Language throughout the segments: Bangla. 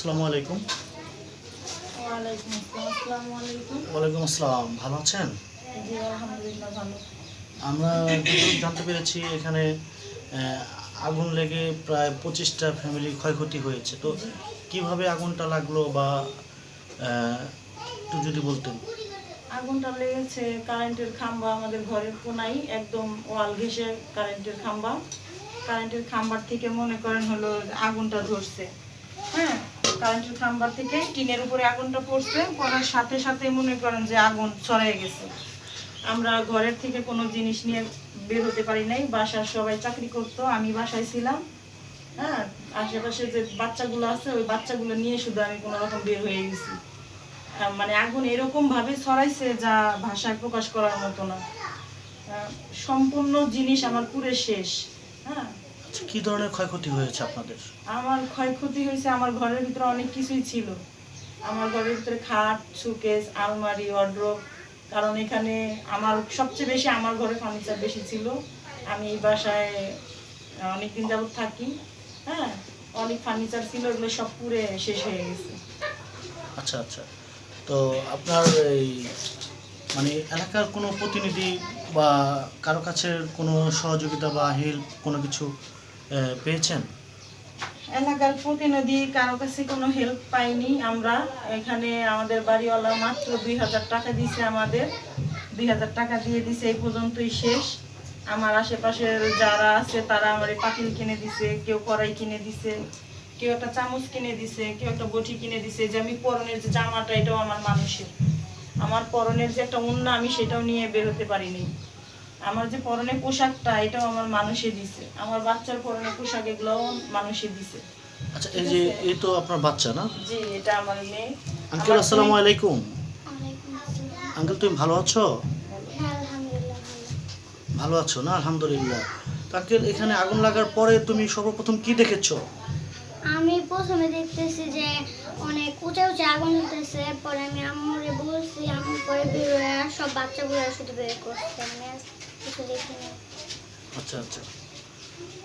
আসসালামু আলাইকুম। ওয়ালাইকুম আসসালাম ভালো আছেন? আমরা জানতে পেরেছি এখানে আগুন লেগে প্রায় পঁচিশটা ফ্যামিলি ক্ষয়ক্ষতি হয়েছে। তো কীভাবে আগুনটা লাগল বা একটু যদি বলতেন। আগুনটা লেগেছে কারেন্টের খাম্বা আমাদের ঘরের কোনাই একদম ওয়াল ঘেসে কারেন্টের খাম্বা। কারেন্টের খাম্বার থেকে মনে করেন হলো আগুনটা ধরছে। হ্যাঁ কারেন্টের খাম্বার থেকে টিনের উপরে আগুনটা পড়ছে, পড়ার সাথে সাথে মনে করেন যে আগুন ছড়াই গেছে। আমরা ঘরের থেকে কোনো জিনিস নিয়ে বের হতে পারি নাই, বাসার সবাই চাকরি করতো, আমি বাসায় ছিলাম হ্যাঁ আশেপাশে যে বাচ্চাগুলো আছে, ওই বাচ্চাগুলো নিয়ে শুধু আমি কোনো রকম বের হয়ে গেছি। মানে আগুন এরকম ভাবে ছড়াইছে যা ভাষায় প্রকাশ করার মতো না। সম্পূর্ণ জিনিস আমার পুরে শেষ হ্যাঁ। কী ধরনের ক্ষয়ক্ষতি হয়েছে আপনাদের? আমার ক্ষয়ক্ষতি হয়েছে আমার ঘরের ভিতরে অনেক কিছুই ছিল। আমার ঘরের ভিতরে খাট সুকেস আলমারি ওয়ার্ড্রোব কারণ এখানে আমার সবচেয়ে বেশি আমার ঘরে ফার্নিচার বেশি ছিল। আমি এই বাসায় অনেকদিন যাবত থাকি হ্যাঁ? অনেক ফার্নিচার ছিল এগুলো সব পুরে শেষ হয়ে গেছে। আচ্ছা আচ্ছা। তো আপনার এই মানে এলাকার কোনো প্রতিনিধি বা কারও কাছের কোনো সহযোগিতা বা হেল্প কোনো কিছু পেয়েছেন? এলাকার প্রতিনিধি কারও কাছে কোনো হেল্প পাইনি। আমরা এখানে আমাদের বাড়িওয়ালা মাত্র দুই হাজার টাকা দিয়েছে আমাদের। দুই হাজার টাকা দিয়ে দিছে এই পর্যন্তই শেষ। আমার আশেপাশের যারা আছে, তারা আমার পাতিল কিনে দিছে, কেউ কড়াই কিনে দিছে, কেউ একটা চামচ কিনে দিছে, কেউ একটা বটি কিনে দিছে। যে আমি পরনের যে জামাটা, এটাও আমার মানুষের। আমার পরনের যে একটা উন্না আমি সেটাও নিয়ে বেরোতে পারিনি। আমার যে পরনের পোশাকটা এটাও আমার মানুষে দিছে। আমার বাচ্চার পরনের পোশাক এগুলোও মানুষে দিছে। আচ্ছা এই যে এই তো আপনার বাচ্চা না? জি এটা আমার মেয়ে। আঙ্কেল আসসালামু আলাইকুম। আঙ্কেল তুমি ভালো আছো? হ্যাঁ, আলহামদুলিল্লাহ। ভালো। ভালো আছো না? আলহামদুলিল্লাহ। আঙ্কেল এখানে আগুন লাগার পরে তুমি সর্বপ্রথম কি দেখেছ? আমি প্রথমে দেখতেছি যে অনেক উঁচা উঁচা আগুন হতেছে পরে আমি আম্মুরে বলছি আম্মু পরে বেরোয় সব বাচ্চাগুলো শুধু বের করছে। আমি আচ্ছা আচ্ছা।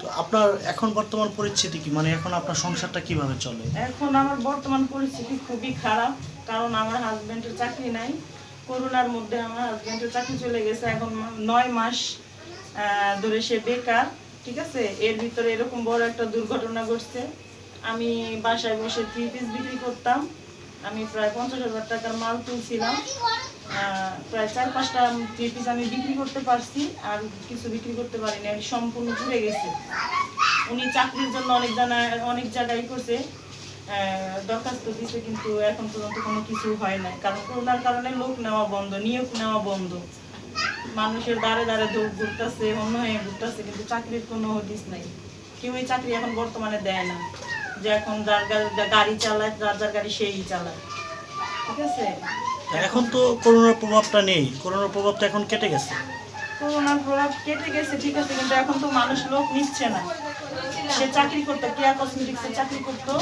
তো আপনার এখন বর্তমান পরিস্থিতি কি? মানে এখন আপনার সংসারটা কীভাবে চলে? এখন আমার বর্তমান পরিস্থিতি খুবই খারাপ কারণ আমার হাজবেন্ডের চাকরি নাই। করোনার মধ্যে আমার হাজবেন্ডের চাকরি চলে গেছে এখন মা- নয় মাস ধরে সে বেকার ঠিক আছে? এর ভিতরে এরকম বড় একটা দুর্ঘটনা ঘটছে। আমি বাসায় বসে থ্রি পিস বিক্রি করতাম। আমি প্রায় পঞ্চাশ হাজার টাকার মাল তুলছিলাম। প্রায় চার পাঁচটা পিস আমি বিক্রি করতে পারছি আর কিছু বিক্রি করতে পারিনি, আমি সম্পূর্ণ ঘুরে গেছি। উনি চাকরির জন্য অনেক জায়গায় অনেক জায়গায় করছে দরখাস্ত দিছে, কিন্তু এখন পর্যন্ত কোনো কিছু হয় নাই। কারণ করোনার কারণে লোক নেওয়া বন্ধ, নিয়োগ নেওয়া বন্ধ। মানুষের দ্বারে দাঁড়ে দৌড় ঘুরতেছে অন্য হয়ে ঘুরতেছে, কিন্তু চাকরির কোনো হদিস নাই। কেউই চাকরি এখন বর্তমানে দেয় না, যে এখন যার গাড়ি চালায়, যার যার গাড়ি সেই চালায়। ঠিক আছে? এখন তো করোনার প্রভাবটা নেই। করোনার প্রভাবটা এখন কেটে গেছে। করোনার প্রভাব কেটে গেছে ঠিক আছে কিন্তু এখন তো মানুষ লোক নিচ্ছে না। সে চাকরি করতো কেয়া কসমেটিক্সে চাকরি করতো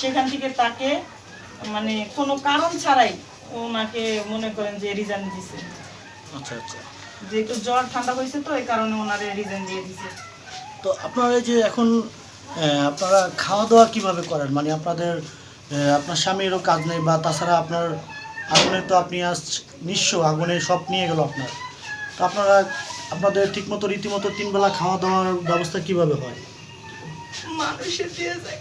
সেখান থেকে তাকে মানে কোনো কারণ ছাড়াই ওনাকে মনে করেন যে রিজাইন দিছে। আচ্ছা আচ্ছা। যে একটু জ্বর ঠান্ডা হয়েছে তো এই কারণে ওনারে রিজাইন দিয়ে দিছে। তো আপনারা এই যে এখন আপনারা খাওয়া দাওয়া কীভাবে করেন? মানে আপনাদের আপনার স্বামীরও কাজ নেই বা তাছাড়া আপনার আগুনে তো আপনি আজ নিঃস্ব আগুনে সব নিয়ে গেল আপনার। তো আপনারা আপনাদের ঠিকমতো রীতিমতো তিনবেলা খাওয়া দাওয়ার ব্যবস্থা কীভাবে হয়? মানুষের দিয়ে যায়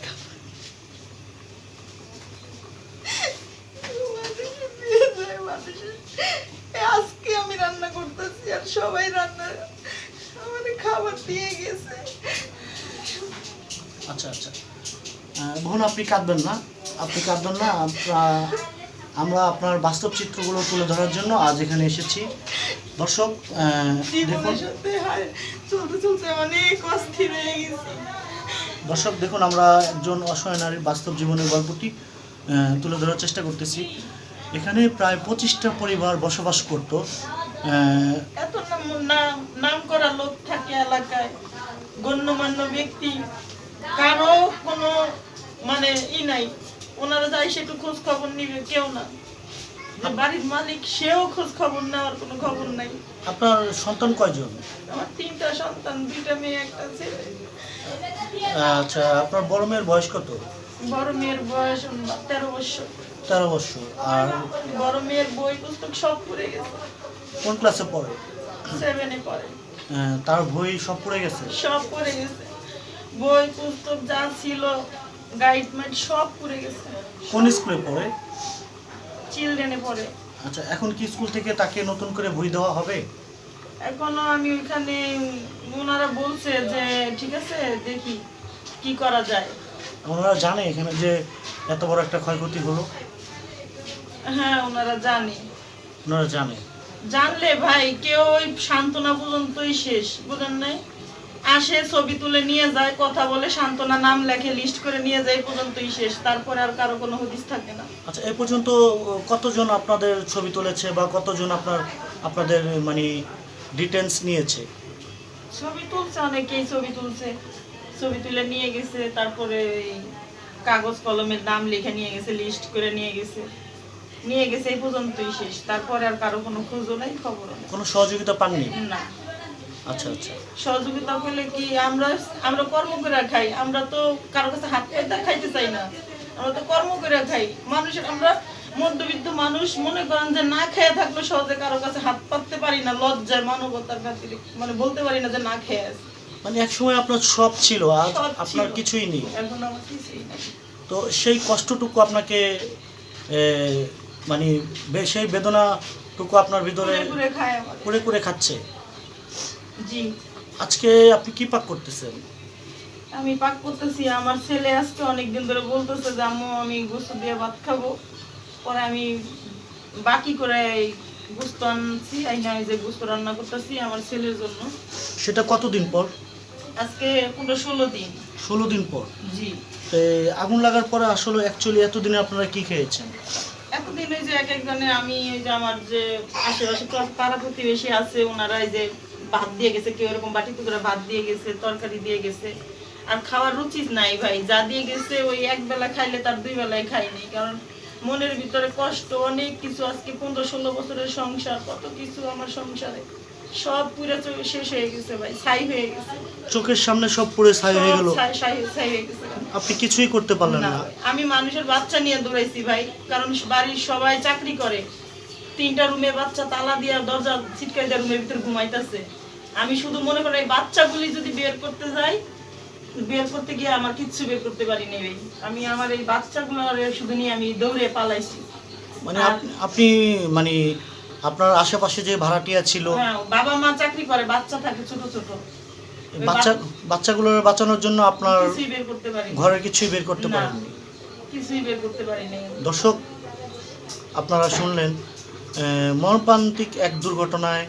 আজকে আমি রান্না করতেছি আর সবাই রান্না খাবার দিয়ে গেছে। আচ্ছা আচ্ছা। মোহন আপনি কাঁদবেন না। আপনি কাঁদবেন না আপনার আমরা আপনার বাস্তব চিত্রগুলো তুলে ধরার জন্য আজ এখানে এসেছি। দর্শক দেখুন। দর্শক দেখুন আমরা একজন অসহায় নারীর বাস্তব জীবনের গল্পটি তুলে ধরার চেষ্টা করতেছি। এখানে প্রায় পঁচিশটা পরিবার বসবাস করত। এত নাম নাম নাম করা লোক থাকে এলাকায়। গণ্যমান্য ব্যক্তি কারও কোনো মানে ই নাই। ওনারা যাই সে একটু খোঁজ খবর নিবে কেউ না। যে বাড়ির মালিক সেও খোঁজ খবর নেওয়ার কোনো খবর নাই। আপনার সন্তান কয়জন? আমার তিনটা সন্তান দুইটা মেয়ে একটা ছেলে। আচ্ছা আপনার বড় মেয়ের বয়স কত? বড় মেয়ের বয়স তেরো বছর। তেরো বছর আর বড় মেয়ের বই পুস্তক সব পড়ে গেছে। কোন ক্লাসে পড়ে? সেভেনে পড়ে। আহ, তার বই সব পড়ে গেছে? সব পড়ে গেছে। বই পুস্তক যা ছিল গাইড মাইড সব পড়ে গেছে। কোন স্কুলে পড়ে? চিলড্রেনে পড়ে। আচ্ছা এখন কি স্কুল থেকে তাকে নতুন করে বই দেওয়া হবে? এখনও আমি ওইখানে ওনারা বলছে যে ঠিক আছে দেখি কি করা যায়। ওনারা জানে এখানে যে এত বড় একটা ক্ষয়ক্ষতি হলো? হ্যাঁ ওনারা জানে। ওনারা জানে। জানলে ভাই কেউ ওই সান্ত্বনা পর্যন্তই শেষ বুঝেন নাই? আসে ছবি তুলে নিয়ে যায় কথা বলে সান্ত্বনা নাম লেখে লিস্ট করে নিয়ে যায় পর্যন্তই শেষ। তারপরে আর কারও কোনো হদিস থাকে না। আচ্ছা এ পর্যন্ত কতজন আপনাদের ছবি তুলেছে বা কতজন আপনার আপনাদের মানে ডিটেলস নিয়েছে? ছবি তুলছে অনেকেই ছবি তুলছে। ছবি তুলে নিয়ে গেছে তারপরে কাগজ কলমের নাম লিখে নিয়ে গেছে লিস্ট করে নিয়ে গেছে। নিয়ে গেছে এই পর্যন্তই শেষ। তারপরে আর কারও কোনো খোঁজও নাই খবরও নেই। কোনো সহযোগিতা পাননি? না। আচ্ছা আচ্ছা। সহযোগিতা পেলে কি আমরা আমরা কর্ম করে খাই? আমরা তো কারও কাছে হাত পাইতে খাইতে চাই না। আমরা তো কর্ম করে খাই। মানুষের আমরা মধ্যবিত্ত মানুষ মনে করেন যে না খেয়ে থাকলে সহজে কারও কাছে হাত পাততে পারি না। লজ্জায় মানবতার খাতিরে মানে বলতে পারি না যে না খেয়ে আছি। মানে এক সময় আপনার সব ছিল আজ আপনার কিছুই নেই। এখন আমার কিছুই নাই। তো সেই কষ্টটুকু আপনাকে মানে সেই বেদনাটুকু আপনার ভিতরে করে করে খাচ্ছে। জি। আজকে আপনি কি পাক করতেছেন? আমি পাক করতেছি আমার ছেলে আজকে অনেক দিন ধরে বলতেছে যে আম্মু আমি গোস্ত দিয়ে ভাত খাব। পরে আমি বাকি করে এই গোস্ত আনছি এই নয় যে গোস্ত রান্না করতেছি আমার ছেলের জন্য। সেটা কতদিন পর? আজকে পনেরো ষোলো দিন। ষোলো দিন পর? জি। তো আগুন লাগার পরে আসলে অ্যাকচুয়ালি এতদিনে আপনারা কি খেয়েছেন? এতদিন ওই যে এক একজনে আমি ওই যে আমার যে আশেপাশে পাড়া প্রতিবেশী আছে ওনারা এই যে ভাত দিয়ে গেছে কেউ এরকম বাটিতে করে ভাত দিয়ে গেছে তরকারি দিয়ে গেছে। আর খাওয়ার রুচি নাই ভাই যা দিয়ে গেছে ওই এক বেলা খাইলে তার দুই বেলায় খাইনি কারণ মনের ভিতরে কষ্ট অনেক কিছু আজকে পনেরো ষোলো বছরের সংসার কত কিছু আমার সংসারে। সব পুরো শেষ হয়ে গেছে ভাই ছাই হয়ে গেছে। চোখের সামনে সব পুড়ে ছাই হয়ে গেল। আপনি কিছুই করতে পারলেন না। আমি মানুষের বাচ্চা নিয়ে দৌড়াইছি ভাই কারণ বাড়ির সবাই চাকরি করে। তিনটা রুমে বাচ্চা তালা দিয়া দরজা ছিটকাই দেওয়া রুমের ভিতরে ঘুমাইতেছে। আমি শুধু মনে করি এই বাচ্চাগুলি যদি বের করতে যাই বের করতে গিয়ে আমার কিচ্ছু বের করতে পারি নাই আমি আমার এই বাচ্চাগুলো শুধু নিয়ে আমি দৌড়ে পালাইছি। মানে আপনি মানে আপনার আশেপাশে যে ভাড়াটিয়া ছিল হ্যাঁ বাবা মা চাকরি করে বাচ্চা থাকে ছোট ছোট। বাচ্চা বাচ্চা- বাচ্চাগুলোর বাঁচানোর জন্য আপনার ঘরের কিছুই বের করতে না। পারেননি। কিছুই বের করতে পারি নাই। দর্শক আপনারা শুনলেন মর্মান্তিক এক দুর্ঘটনায়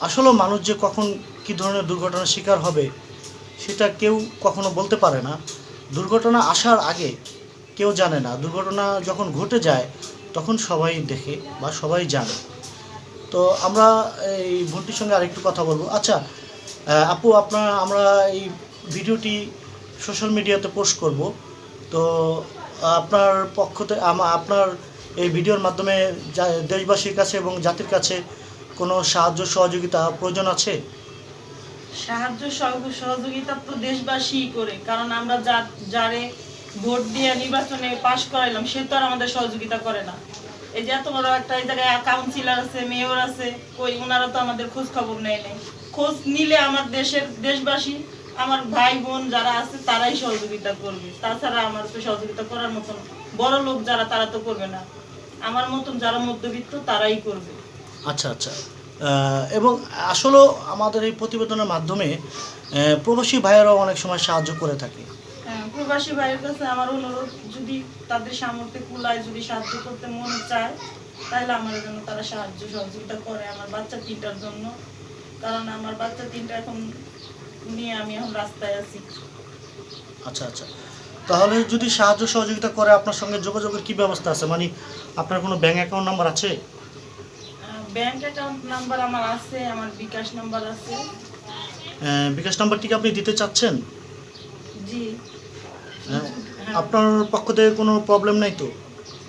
আসলে মানুষ যে কখন কি ধরনের দুর্ঘটনার শিকার হবে, সেটা কেউ কখনো বলতে পারে না। দুর্ঘটনা আসার আগে কেউ জানে না। দুর্ঘটনা যখন ঘটে যায়, তখন সবাই দেখে বা সবাই জানে। তো আমরা এই বোনটির সঙ্গে আরেকটু কথা বলব। আচ্ছা আপু, আপনার, আমরা এই ভিডিওটি সোশ্যাল মিডিয়াতে পোস্ট করব। তো আপনার পক্ষতে আমা- আপনার এই ভিডিওর মাধ্যমে দেশবাসীর কাছে এবং জাতির কাছে কোনো সাহায্য সহযোগিতা প্রয়োজন আছে? সাহায্য সহযোগিতা তো দেশবাসী করে, কারণ আমরা যারে ভোট দিয়ে নির্বাচনে পাশ করাইলাম, সে তো আর আমাদের সহযোগিতা করে না। এই যে এত বড় একটা এই জায়গায় কাউন্সিলর আছে মেয়র আছে, কই ওনারা তো আমাদের খোঁজ খবর নেয় নাই। খোঁজ নিলে আমার দেশের দেশবাসী, আমার ভাই বোন যারা আছে, তারাই সহযোগিতা করবে। তাছাড়া আমার তো সহযোগিতা করার মতন বড় লোক যারা, তারা তো করবে না। আমার মতন যারা মধ্যবিত্ত তারাই করবে। আচ্ছা আচ্ছা। এবং আসলেও আমাদের এই প্রতিবেদনের মাধ্যমে প্রবাসী ভাইয়েরাও অনেক সময় সাহায্য করে থাকে। হ্যাঁ, প্রবাসী ভাইয়ের কাছে আমার অনুরোধ যদি তাদের সামর্থ্যে কুলায় যদি সাহায্য করতে মন চায় তাহলে আমার জন্য তারা সাহায্য সহযোগিতা করে আমার বাচ্চা তিনটার জন্য। কারণ আমার বাচ্চা তিনটা এখন নিয়ে আমি এখন রাস্তায় আছি। আচ্ছা আচ্ছা। তাহলে যদি সাহায্য সহযোগিতা করে আপনার সঙ্গে যোগাযোগের কি ব্যবস্থা আছে? মানে আপনার কোনো ব্যাংক অ্যাকাউন্ট নাম্বার আছে? ব্যাংক অ্যাকাউন্ট নাম্বার আমার আছে আমার বিকাশ নাম্বার আছে। আহ, বিকাশ নাম্বারটি কি আপনি দিতে চাচ্ছেন? জি। হ্যাঁ, আপনার পক্ষ থেকে কোনো প্রবলেম নাই তো?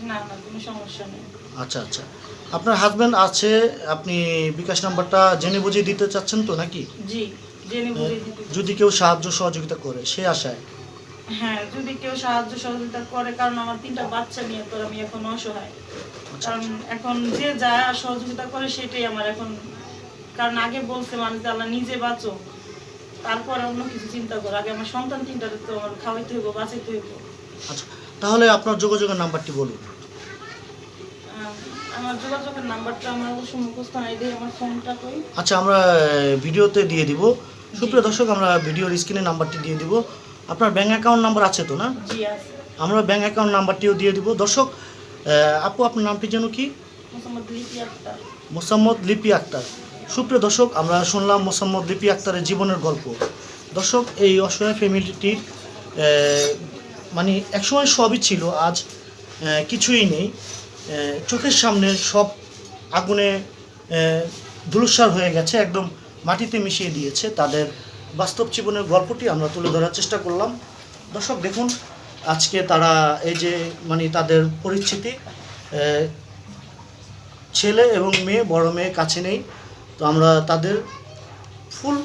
না না কোনো সমস্যা নেই। আচ্ছা আচ্ছা। আপনার হাজবেন্ড আছে আপনি বিকাশ নাম্বারটা জেনে বুঝিয়ে দিতে চাচ্ছেন তো নাকি? জি জেনে বুঝে দিতে যদি কেউ সাহায্য সহযোগিতা করে সে আশায়। হ্যাঁ যদি কেউ সাহায্য সহযোগিতা করে কারণ আমার তিনটা বাচ্চা নিয়ে তো আমি এখন অসহায়। আচ্ছা কারণ এখন যে যা সহযোগিতা করে সেটাই আমার এখন কারণ আগে বলছে মানুষ আল্লাহ নিজে বাঁচো তারপরে অন্য কিছু চিন্তা করো। আগে আমার সন্তান তিনটাতে তো আমার খাওয়াইতে হইব বাঁচাইতে হইব। আচ্ছা তাহলে আপনার যোগাযোগের নাম্বারটি বলুন। আম, আমার যোগাযোগের নাম্বারটা আমার অবশ্য মুখস্থ নাই দিয়ে আমার ফোনটা কই। আচ্ছা আমরা ভিডিওতে দিয়ে দিব। সুপ্রিয় দর্শক আমরা ভিডিওর স্ক্রিনে নাম্বারটি দিয়ে দিব। আপনার ব্যাঙ্ক অ্যাকাউন্ট নাম্বার আছে তো না? আমরা ব্যাঙ্ক অ্যাকাউন্ট নাম্বারটিও দিয়ে দিব। দর্শক আপু আপনার নামটি যেন কি? মোহাম্মদ লিপি আক্তার। মোসাম্মদ লিপি আক্তার। সুপ্রিয় দর্শক আমরা শুনলাম মোসাম্মদ লিপি আক্তারের জীবনের গল্প। দর্শক এই অসহায় ফ্যামিলিটির মানে একসময় সবই ছিল আজ কিছুই নেই। চোখের সামনে সব আগুনে আহ, ধূলিসাৎ হয়ে গেছে একদম মাটিতে মিশিয়ে দিয়েছে তাদের বাস্তব জীবনের গল্পটি আমরা তুলে ধরার চেষ্টা করলাম। দর্শক দেখুন আজকে তারা এই যে মানে তাদের আহ, ছেলে এবং মেয়ে বড় মেয়ে কাছে নেই। তো আমরা তাদের ফুল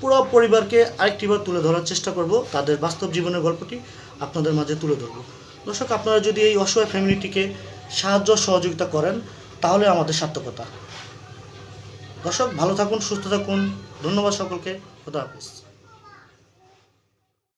পুরো পরিবারকে আরেকটিবার তুলে ধরার চেষ্টা করব। তাদের বাস্তব জীবনের গল্পটি আপনাদের মাঝে তুলে ধরব। দর্শক আপনারা যদি এই অসহায় ফ্যামিলিটিকে সাহায্য সহযোগিতা করেন তাহলে আমাদের সার্থকতা। দর্শক ভালো থাকুন সুস্থ থাকুন। ধন্যবাদ সকলকে। খোদা হাফিজ।